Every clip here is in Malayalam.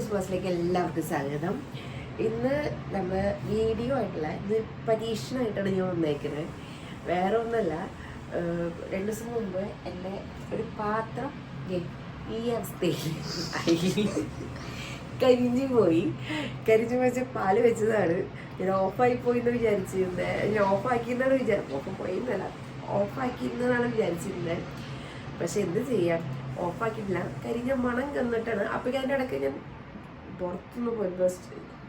ക്രിസ്മസിലേക്ക് എല്ലാവർക്കും സ്വാഗതം. ഇന്ന് നമ്മൾ വീഡിയോ ആയിട്ടുള്ള ഇത് പരീക്ഷണമായിട്ടാണ് ഞാൻ വന്നേക്കുന്നത് വേറെ ഒന്നല്ല രണ്ടു ദിവസം മുമ്പ് എന്റെ ഒരു പാത്രം ഈ അവസ്ഥയിൽ. കരിഞ്ഞു പോയി. കരിഞ്ഞു വെച്ച് പാൽ വെച്ചതാണ്. ഞാൻ ഓഫായി പോയി എന്ന് വിചാരിച്ചിരുന്നത് ഞാൻ ഓഫാക്കിയെന്നാണ് വിചാരിച്ചത്. ഓഫ് പോയിന്നല്ല ഓഫാക്കിയെന്നാണ് വിചാരിച്ചിരുന്നത് പക്ഷെ എന്ത് ചെയ്യാം? ഓഫാക്കിയിട്ടില്ല. കരിഞ്ഞ മണം കന്നിട്ടാണ്. അപ്പോഴേക്കും അതിന്റെ ഇടയ്ക്ക് ഞാൻ പുറത്തുനിന്ന് പോയി.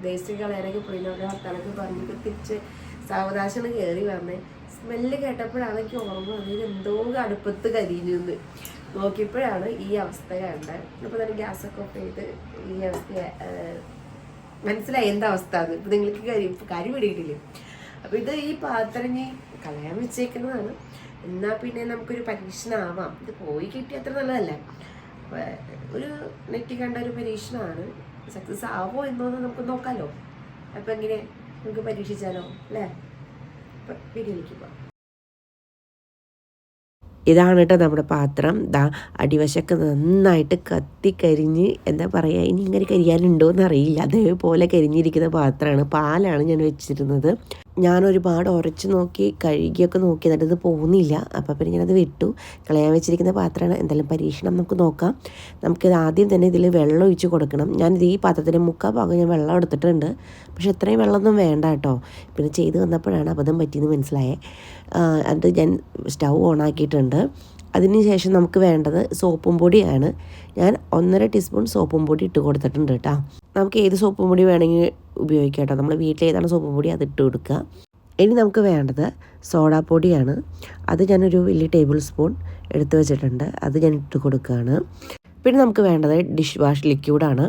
വേസ്റ്റ് കളയാനൊക്കെ പോയി അവിടെ ഹർത്താലൊക്കെ പറഞ്ഞിട്ട് തിരിച്ച് സാവകാശം കയറി വന്നേ. സ്മെല്ല് കേട്ടപ്പോഴാണ് എനിക്ക് ഓർമ്മ വന്നത്. എന്തോ അടുപ്പത്ത് കരിഞ്ഞു എന്ന് നോക്കിയപ്പോഴാണ് ഈ അവസ്ഥ കണ്ടത്. അപ്പോൾ തന്നെ ഗ്യാസൊക്കെ ഓഫ് ചെയ്ത് ഈ അവസ്ഥ മനസ്സിലായി എന്താ അവസ്ഥ അത്. ഇപ്പം നിങ്ങൾക്ക് കരി കരി പിടിയിട്ടില്ലേ അപ്പോൾ ഇത് ഈ പാത്രം ഞാൻ കളയാൻ വെച്ചേക്കുന്നതാണ്. എന്നാൽ പിന്നെ നമുക്കൊരു പരീക്ഷണമാവാം ഇത് പോയി കിട്ടിയത്ര നല്ലതല്ല. ഒരു നെറ്റി കണ്ട ഒരു പരീക്ഷണമാണ് സക്സസ് ആവോ എന്നോന്ന് നമുക്ക് നോക്കാമല്ലോ അപ്പം എങ്ങനെ നമുക്ക് പരീക്ഷിച്ചാലോ അല്ലേ? അപ്പം വീഡിയോയിലേക്ക് ഇതാണ് കേട്ടോ നമ്മുടെ പാത്രം. ദാ അടിവശമൊക്കെ നന്നായിട്ട് കത്തിക്കരിഞ്ഞ് എന്താ പറയുക ഇനി ഇങ്ങനെ കരിയാനുണ്ടോ എന്നറിയില്ല അതേപോലെ കരിഞ്ഞിരിക്കുന്ന പാത്രമാണ്. പാലാണ് ഞാൻ വെച്ചിരുന്നത്. ഞാൻ ഒരുപാട് ഉരച്ച് നോക്കി കഴുകിയൊക്കെ നോക്കി എന്നിട്ട് ഇത് പോകുന്നില്ല. അപ്പോൾ പിന്നെ ഞാനത് വിട്ടു. കളയാൻ വെച്ചിരിക്കുന്ന പാത്രമാണ്. എന്തായാലും പരീക്ഷണം നമുക്ക് നോക്കാം. നമുക്കിത് ആദ്യം തന്നെ ഇതിൽ വെള്ളം ഒഴിച്ച് കൊടുക്കണം. ഞാനിത് ഈ പാത്രത്തിന്റെ മുക്കാൽ ഭാഗം ഞാൻ വെള്ളം എടുത്തിട്ടുണ്ട്. പക്ഷെ അത്രയും വെള്ളമൊന്നും വേണ്ട കേട്ടോ. പിന്നെ ചെയ്ത് വന്നപ്പോഴാണ് അബദ്ധം പറ്റിയെന്ന് മനസ്സിലായേ. അത് ഞാൻ സ്റ്റൗ ഓൺ ആക്കിയിട്ടുണ്ട് അതിന് ശേഷം നമുക്ക് വേണ്ടത് സോപ്പും പൊടിയാണ്. ഞാൻ ഒന്നര ടീസ്പൂൺ സോപ്പും പൊടി ഇട്ട് കൊടുത്തിട്ടുണ്ട് കേട്ടോ. നമുക്ക് ഏത് സോപ്പും പൊടി വേണമെങ്കിൽ ഉപയോഗിക്കാം കേട്ടോ. നമ്മൾ വീട്ടിൽ ഏതാണ് സോപ്പും പൊടി അത് ഇട്ട് കൊടുക്കുക. ഇനി നമുക്ക് വേണ്ടത് സോഡാപ്പൊടിയാണ് അത് ഞാനൊരു വലിയ ടേബിൾ സ്പൂൺ എടുത്തു വെച്ചിട്ടുണ്ട്. അത് ഞാൻ ഇട്ട് കൊടുക്കുകയാണ്. പിന്നെ നമുക്ക് വേണ്ടത് ഡിഷ് വാഷ് ലിക്വിഡാണ്.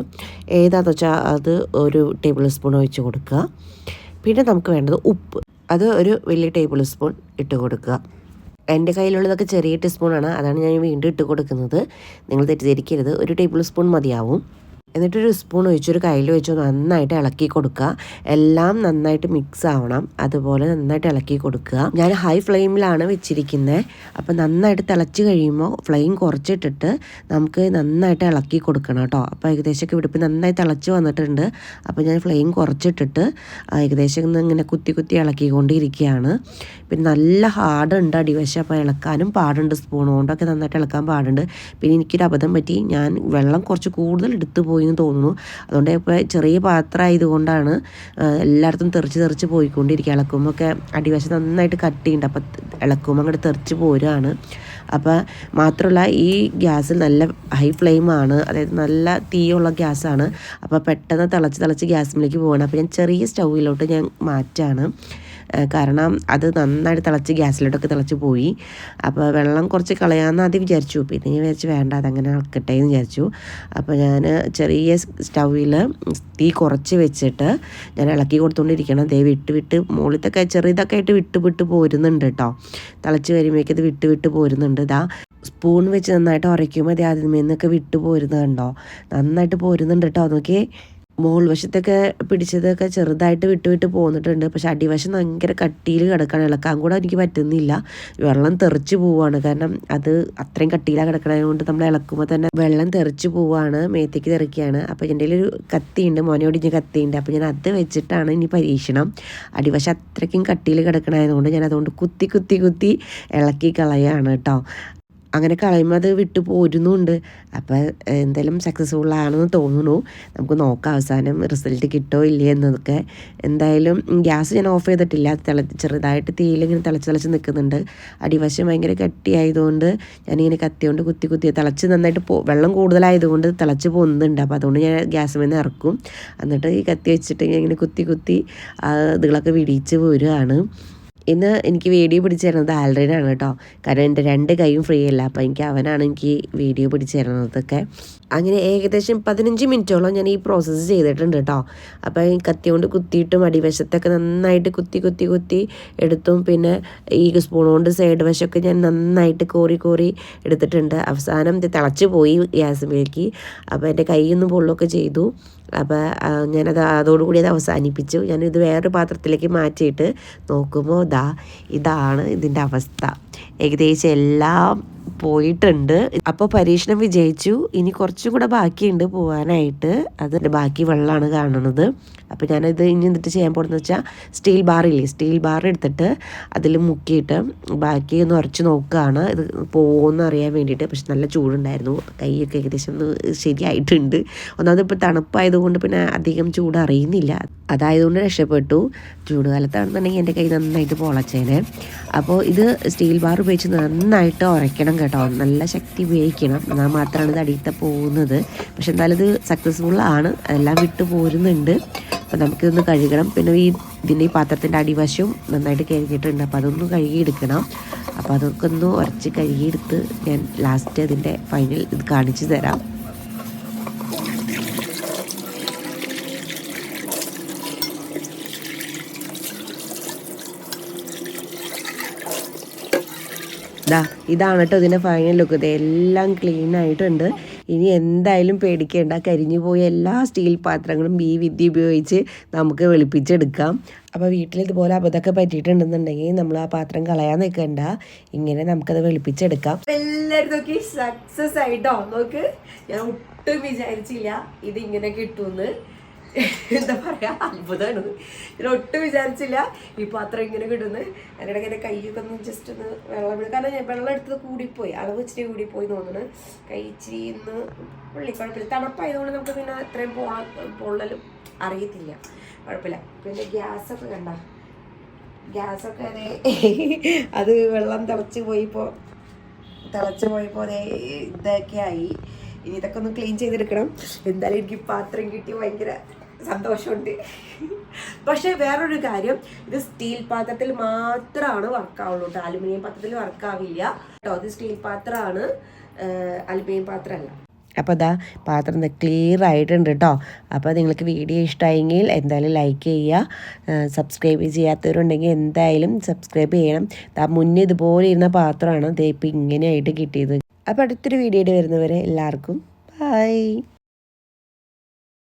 ഏതാണെന്ന് വെച്ചാൽ അത് ഒരു ടേബിൾ സ്പൂൺ ഒഴിച്ച് കൊടുക്കുക. പിന്നെ നമുക്ക് വേണ്ടത് ഉപ്പ്. അത് ഒരു വലിയ ടേബിൾ സ്പൂൺ ഇട്ട് കൊടുക്കുക. എന്റെ കയ്യിലുള്ളതൊക്കെ ചെറിയ ടീസ്പൂണാണ്. അതാണ് ഞാൻ വീണ്ടും ഇട്ട് കൊടുക്കുന്നത്. നിങ്ങൾ തെറ്റിദ്ധരിക്കരുത്. ഒരു ടേബിൾ സ്പൂൺ മതിയാവും. എന്നിട്ടൊരു സ്പൂൺ ഒഴിച്ചൊരു കയ്യിൽ വെച്ച് നന്നായിട്ട് ഇളക്കി കൊടുക്കുക. എല്ലാം നന്നായിട്ട് മിക്സ് ആവണം. അതുപോലെ നന്നായിട്ട് ഇളക്കി കൊടുക്കുക. ഞാൻ ഹൈ ഫ്ലെയിമിലാണ് വെച്ചിരിക്കുന്നത് അപ്പോൾ നന്നായിട്ട് തിളച്ച് കഴിയുമ്പോൾ ഫ്ലെയിം കുറച്ചിട്ടിട്ട് നമുക്ക് നന്നായിട്ട് ഇളക്കി കൊടുക്കണം കേട്ടോ. അപ്പോൾ ഏകദേശം ഇവിടെ ഇപ്പം നന്നായി തിളച്ച് വന്നിട്ടുണ്ട്. അപ്പോൾ ഞാൻ ഫ്ലെയിം കുറച്ചിട്ടിട്ട് ഏകദേശം ഇങ്ങനെ കുത്തി കുത്തി ഇളക്കിക്കൊണ്ടിരിക്കുകയാണ്. പിന്നെ നല്ല ഹാർഡ് ഉണ്ട് അടിവശം. അപ്പോൾ ഇളക്കാനും പാടുണ്ട്. സ്പൂൺ കൊണ്ടൊക്കെ നന്നായിട്ട് ഇളക്കാൻ പാടുണ്ട്. പിന്നെ എനിക്കൊരു അബദ്ധം പറ്റി. ഞാൻ വെള്ളം കുറച്ച് കൂടുതൽ എടുത്തു പോയി. എന്ന് തോന്നുന്നു. അതുകൊണ്ട് ഇപ്പോൾ ചെറിയ പാത്രം ആയതുകൊണ്ടാണ് എല്ലായിടത്തും തെറിച്ച് തെറിച്ച് പോയിക്കൊണ്ടിരിക്കുക ഇളക്കുമൊക്കെ അടിവശം നന്നായിട്ട് കട്ടിയുണ്ട് അപ്പോൾ ഇളക്കുമ്പോൾ അങ്ങോട്ട് തെറിച്ച് പോരുകയാണ്. അപ്പോൾ മാത്രമല്ല ഈ ഗ്യാസിൽ നല്ല ഹൈ ഫ്ലെയിമാണ് അതായത് നല്ല തീയുള്ള ഗ്യാസാണ്. അപ്പോൾ പെട്ടെന്ന് തിളച്ച് തിളച്ച് ഗ്യാസിലേക്ക് പോകണം അപ്പോൾ ഞാൻ ചെറിയ സ്റ്റൗവിലോട്ട് ഞാൻ മാറ്റാണ്. കാരണം അത് നന്നായിട്ട് തിളച്ച് ഗ്യാസിലോട്ടൊക്കെ തിളച്ച് പോയി. അപ്പോൾ വെള്ളം കുറച്ച് കളയാമെന്ന് ആദ്യം വിചാരിച്ചു. പിന്നെ ഞാൻ വിചാരിച്ചു വേണ്ട അതങ്ങനെ ഇളക്കട്ടെ എന്ന് വിചാരിച്ചു. അപ്പോൾ ഞാൻ ചെറിയ സ്റ്റൗവിൽ തീ കുറച്ച് വെച്ചിട്ട് ഞാൻ ഇളക്കി കൊടുത്തുകൊണ്ടിരിക്കണം ദേ വിട്ട് വിട്ട് മുകളിലത്തൊക്കെ ചെറിയതൊക്കെ ആയിട്ട് വിട്ട് വിട്ട് പോരുന്നുണ്ട് കേട്ടോ തിളച്ച് വരുമ്പോഴേക്കത് വിട്ട് വിട്ട് പോരുന്നുണ്ട്. ഇതാ സ്പൂൺ വെച്ച് നന്നായിട്ട് ഉരയ്ക്കുമ്പോൾ അത് അതിൽ നിന്നൊക്കെ വിട്ട് പോരുന്നത് കണ്ടോ? നന്നായിട്ട് പോരുന്നുണ്ട് കേട്ടോ നോക്കിയേ. മോൾ വശത്തൊക്കെ പിടിച്ചതൊക്കെ ചെറുതായിട്ട് വിട്ട് വിട്ട് പോന്നിട്ടുണ്ട്. പക്ഷെ അടിവശം ഭയങ്കര കട്ടിയിൽ കിടക്കണം. ഇളക്കാൻ കൂടെ എനിക്ക് പറ്റുന്നില്ല. വെള്ളം തെറിച്ച് പോവാണ്. കാരണം അത് അത്രയും കട്ടിയിലാണ് കിടക്കണത്. കൊണ്ട് നമ്മൾ ഇളക്കുമ്പോൾ തന്നെ വെള്ളം തെറിച്ച് പോവാണ്. മേത്തേക്ക് തെറിക്കുകയാണ്. അപ്പോൾ എന്റെ ഒരു കത്തിയുണ്ട്. മോനോടിഞ്ഞ കത്തിയുണ്ട്. അപ്പോൾ ഞാൻ അത് വെച്ചിട്ടാണ് ഇനി പരീക്ഷണം. അടിവശം അത്രയ്ക്കും കട്ടിയിൽ കിടക്കണതായതുകൊണ്ട് ഞാൻ അതുകൊണ്ട് കുത്തി കുത്തി കുത്തി ഇളക്കി കളയാണ് കേട്ടോ. അങ്ങനെ കളയുമ്പോൾ അത് വിട്ടു പോരുന്നുണ്ട്. അപ്പോൾ എന്തായാലും സക്സസ്ഫുൾ ആണെന്ന് തോന്നുന്നു. നമുക്ക് നോക്കാം അവസാനം റിസൾട്ട് കിട്ടോ ഇല്ലേ എന്നതൊക്കെ എന്തായാലും ഗ്യാസ് ഞാൻ ഓഫ് ചെയ്തിട്ടില്ല. തിളച്ച് തിള ചെറുതായിട്ട് തീയിലിങ്ങനെ തിളച്ച് തിളച്ച് നിൽക്കുന്നുണ്ട് അടിവശം ഭയങ്കര കട്ടിയായതുകൊണ്ട് ഞാനിങ്ങനെ കത്തിയോണ്ട് കുത്തി കുത്തി തിളച്ച് നന്നായിട്ട് പോ വെള്ളം കൂടുതലായതുകൊണ്ട് തിളച്ച് പോകുന്നുണ്ട് അപ്പോൾ അതുകൊണ്ട് ഞാൻ ഗ്യാസ് നിന്ന് ഇറക്കും. എന്നിട്ട് ഈ കത്തി വെച്ചിട്ട് ഇങ്ങനെ കുത്തി കുത്തി ഇതുകളൊക്കെ വിടിയിച്ച് പോരുകയാണ് ഇന്ന് എനിക്ക് വീഡിയോ പിടിച്ചു തരുന്നത് ആൽറീനാണ് കേട്ടോ. കാരണം എന്റെ രണ്ട് കൈയും ഫ്രീ അല്ല. അപ്പോൾ എനിക്ക് അവനാണ് എനിക്ക് വീഡിയോ പിടിച്ചു തരുന്നതൊക്കെ അങ്ങനെ ഏകദേശം പതിനഞ്ച് മിനിറ്റോളം ഞാൻ ഈ പ്രോസസ്സ് ചെയ്തിട്ടുണ്ട് കേട്ടോ. അപ്പോൾ ഈ കത്തി കൊണ്ട് കുത്തിയിട്ടും അടിവശത്തൊക്കെ നന്നായിട്ട് കുത്തി കുത്തി കുത്തി എടുത്തും പിന്നെ ഈ സ്പൂൺ കൊണ്ട് സൈഡ് വശമൊക്കെ ഞാൻ നന്നായിട്ട് കോറി കോറി എടുത്തിട്ടുണ്ട്. അവസാനം തിളച്ച് പോയി ഗ്യാസ് ഗ്യാസിലേക്ക് അപ്പോൾ എന്റെ കൈയൊന്നും പൊള്ളൊക്കെ ചെയ്തു. അപ്പോൾ ആ, ഞാനത് അതോടുകൂടി അത് അവസാനിപ്പിച്ചു. ഞാനിത് വേറൊരു പാത്രത്തിലേക്ക് മാറ്റിയിട്ട് നോക്കുമ്പോൾ ദാ ഇതാണ് ഇതിന്റെ അവസ്ഥ. ഏകദേശം എല്ലാം പോയിട്ടുണ്ട്. അപ്പോൾ പരീക്ഷണം വിജയിച്ചു. ഇനി കുറച്ചും കൂടെ ബാക്കിയുണ്ട് പോകാനായിട്ട് അതിന്റെ ബാക്കി വെള്ളമാണ് കാണുന്നത് അപ്പോൾ ഞാനത് ഇനി എന്നിട്ട് ചെയ്യാൻ പോകുന്നത് വെച്ചാൽ സ്റ്റീൽ ബാറില്ലേ സ്റ്റീൽ ബാർ എടുത്തിട്ട് അതിൽ മുക്കിയിട്ട് ബാക്കി ഒന്ന് ഉറച്ച് നോക്കുകയാണ് ഇത് പോകുമെന്ന് അറിയാൻ വേണ്ടിയിട്ട്. പക്ഷെ നല്ല ചൂടുണ്ടായിരുന്നു. കൈയൊക്കെ ഏകദേശം ശരിയായിട്ടുണ്ട്. ഒന്നാമത് ഇപ്പോൾ തണുപ്പായതുകൊണ്ട് പിന്നെ അധികം ചൂട് അറിയുന്നില്ല. അതായതുകൊണ്ട് രക്ഷപ്പെട്ടു. ചൂടുകാലത്താണെന്നുണ്ടെങ്കിൽ എന്റെ കൈ നന്നായിട്ട് പൊളച്ചേനെ. അപ്പോൾ ഇത് സ്റ്റീൽ ബാർ ഉപയോഗിച്ച് നന്നായിട്ട് ഉരയ്ക്കണം. കേട്ടോ. നല്ല ശക്തി ഉപയോഗിക്കണം. എന്നാൽ മാത്രമാണ് ഇത് അടിയത്തെ പോകുന്നത്. പക്ഷെ എന്തായാലും ഇത് സക്സസ്ഫുൾ ആണ്. എല്ലാം വിട്ടു പോരുന്നുണ്ട്. അപ്പോൾ നമുക്കിതൊന്ന് കഴുകണം. പിന്നെ ഈ ഇതിന്റെ ഈ പാത്രത്തിന്റെ അടിവശവും നന്നായിട്ട് കഴുകിയിട്ടുണ്ട്. അപ്പോൾ അതൊന്ന് കഴുകിയെടുക്കണം. അപ്പോൾ അതൊക്കെ ഒന്ന് ഉറച്ച് കഴുകിയെടുത്ത് ഞാൻ ലാസ്റ്റ് അതിന്റെ ഫൈനൽ ഇത് കാണിച്ചു തരാം. ദാ ഇതാണ് കേട്ടോ ഇതിന്റെ ഫൈനൽ ലുക്ക് ഇത് എല്ലാം ക്ലീൻ ആയിട്ടുണ്ട്. ഇനി എന്തായാലും പേടിക്കേണ്ട. കരിഞ്ഞു പോയ എല്ലാ സ്റ്റീൽ പാത്രങ്ങളും ഈ വിദ്യ ഉപയോഗിച്ച് നമുക്ക് വെളുപ്പിച്ചെടുക്കാം. അപ്പോൾ വീട്ടിൽ ഇതുപോലെ അബദ്ധമൊക്കെ പറ്റിയിട്ടുണ്ടെന്നുണ്ടെങ്കിൽ നമ്മൾ ആ പാത്രം കളയാൻ നിൽക്കണ്ട. ഇങ്ങനെ നമുക്കത് വെളുപ്പിച്ചെടുക്കാം. എല്ലാവരും നോക്കി സക്സസ് ആയിട്ടോ? നോക്ക് ഞാൻ ഒട്ടും വിചാരിച്ചില്ല ഇത് ഇങ്ങനെ കിട്ടുമെന്ന്. എന്താ പറയാ? അത്ഭുതമാണ്. ഞാൻ ഒട്ടും വിചാരിച്ചില്ല. ഈ പാത്രം ഇങ്ങനെ കിട്ടുന്നു അതിനിടയ്ക്ക് എന്റെ കൈയൊക്കെ ഒന്ന് ജസ്റ്റ് ഒന്ന് വെള്ളം വിടും കാരണം ഞാൻ വെള്ളം എടുത്തത് കൂടിപ്പോയി. അളവ് ഇച്ചിരി കൂടിപ്പോയി തോന്നുന്നു. കൈ ഇച്ചിരി ഇന്ന് പുള്ളി കുഴപ്പമില്ല തണുപ്പായതുകൊണ്ട് നമുക്ക് പിന്നെ അത്രയും പോള പൊള്ളലും അറിയത്തില്ല. കുഴപ്പമില്ല. പിന്നെ ഗ്യാസൊക്കെ കണ്ട? ഗ്യാസൊക്കെ അതെ അത് വെള്ളം തിളച്ച് പോയിപ്പോൾ തിളച്ച് പോയപ്പോൾ അതേ ഇതൊക്കെ ആയി ഇനി ഇതൊക്കെ ഒന്ന് ക്ലീൻ ചെയ്തെടുക്കണം. എന്തായാലും എനിക്ക് പാത്രം കിട്ടി ഭയങ്കര സന്തോഷമുണ്ട്. പക്ഷേ വേറൊരു കാര്യം ഇത് സ്റ്റീൽ പാത്രത്തിൽ മാത്രമാണ് വർക്കാവുള്ളൂ കേട്ടോ അലുമിനിയം പാത്രത്തിൽ വർക്കാവില്ല. കേട്ടോ ഇത് സ്റ്റീൽ പാത്രമാണ്. അലുമിനിയം പാത്രമല്ല. അപ്പോൾ അതാ പാത്രം ക്ലിയർ ആയിട്ടുണ്ട് കേട്ടോ അപ്പോൾ നിങ്ങൾക്ക് വീഡിയോ ഇഷ്ടമായെങ്കിൽ എന്തായാലും ലൈക്ക് ചെയ്യുക സബ്സ്ക്രൈബ് ചെയ്യാത്തവരുണ്ടെങ്കിൽ എന്തായാലും സബ്സ്ക്രൈബ് ചെയ്യണം. ദാ മുന്നേ ഇതുപോലെ ഇരുന്ന പാത്രമാണ് ദേ ഇപ്പം ഇങ്ങനെയായിട്ട് കിട്ടിയത്. അപ്പോൾ അടുത്തൊരു വീഡിയോയിൽ വരുന്നവരെ എല്ലാവർക്കും ബൈ